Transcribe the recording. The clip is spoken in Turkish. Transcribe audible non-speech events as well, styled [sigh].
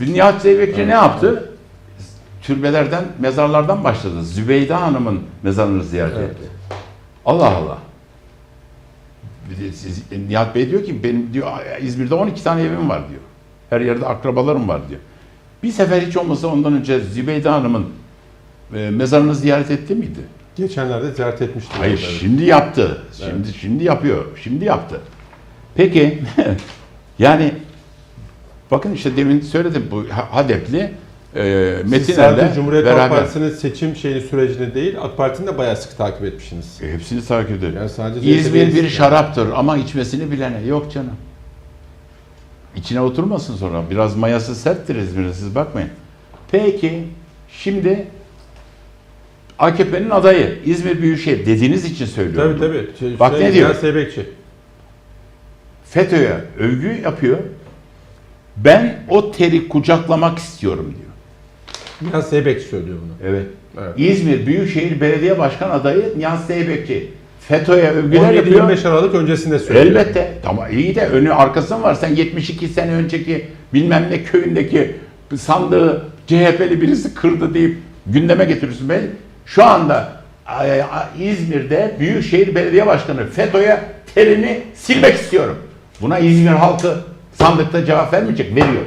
Nihat Zeybekçi ne yaptı? Türbelerden, mezarlardan başladı. Zübeyde Hanım'ın mezarını ziyaret Evet. etti. Allah Allah. Siz- Nihat Bey diyor ki benim diyor İzmir'de 12 tane evim var diyor. Her yerde akrabalarım var diyor. Bir sefer hiç olmasa ondan önce Zübeyde Hanım'ın e, mezarını ziyaret etti miydi? Geçenlerde ziyaret etmiştim. Hayır Evet. şimdi yaptı. Şimdi şimdi yapıyor. Şimdi yaptı. Peki [laughs] yani bakın işte demin söyledim bu Ha- Hadepli e, Metinler'le Cumhuriyet Halk beraber Partisi'nin seçim şeyini sürecini değil, AK Parti'ni de bayağı sıkı takip etmişsiniz. E, hepsini takip ediyorum. Yani sadece İzmir bir şaraptır ama içmesini bilene yok canım. İçine oturmasın sonra. Biraz mayası serttir İzmir'de siz bakmayın. Peki şimdi AKP'nin adayı İzmir Büyükşehir dediğiniz için söylüyorum. Tabii tabii. Şey, Bak şey, ne diyor? Nihat Zeybekçi. FETÖ'ye övgü yapıyor. Ben o teri kucaklamak istiyorum diyor. Nihat Zeybekçi söylüyor bunu. Evet. Evet. İzmir Büyükşehir Belediye Başkan adayı Nihat Zeybekçi. FETÖ'ye övgüler yapıyor. 17-25 Aralık öncesinde söylüyor. Elbette. Tamam iyi de önü arkası mı var? Sen 72 sene önceki bilmem ne köyündeki sandığı CHP'li birisi kırdı deyip gündeme getiriyorsun. Ben şu anda İzmir'de Büyükşehir Belediye Başkanı FETÖ'ye terini silmek istiyorum. Buna İzmir halkı sandıkta cevap vermeyecek, veriyor.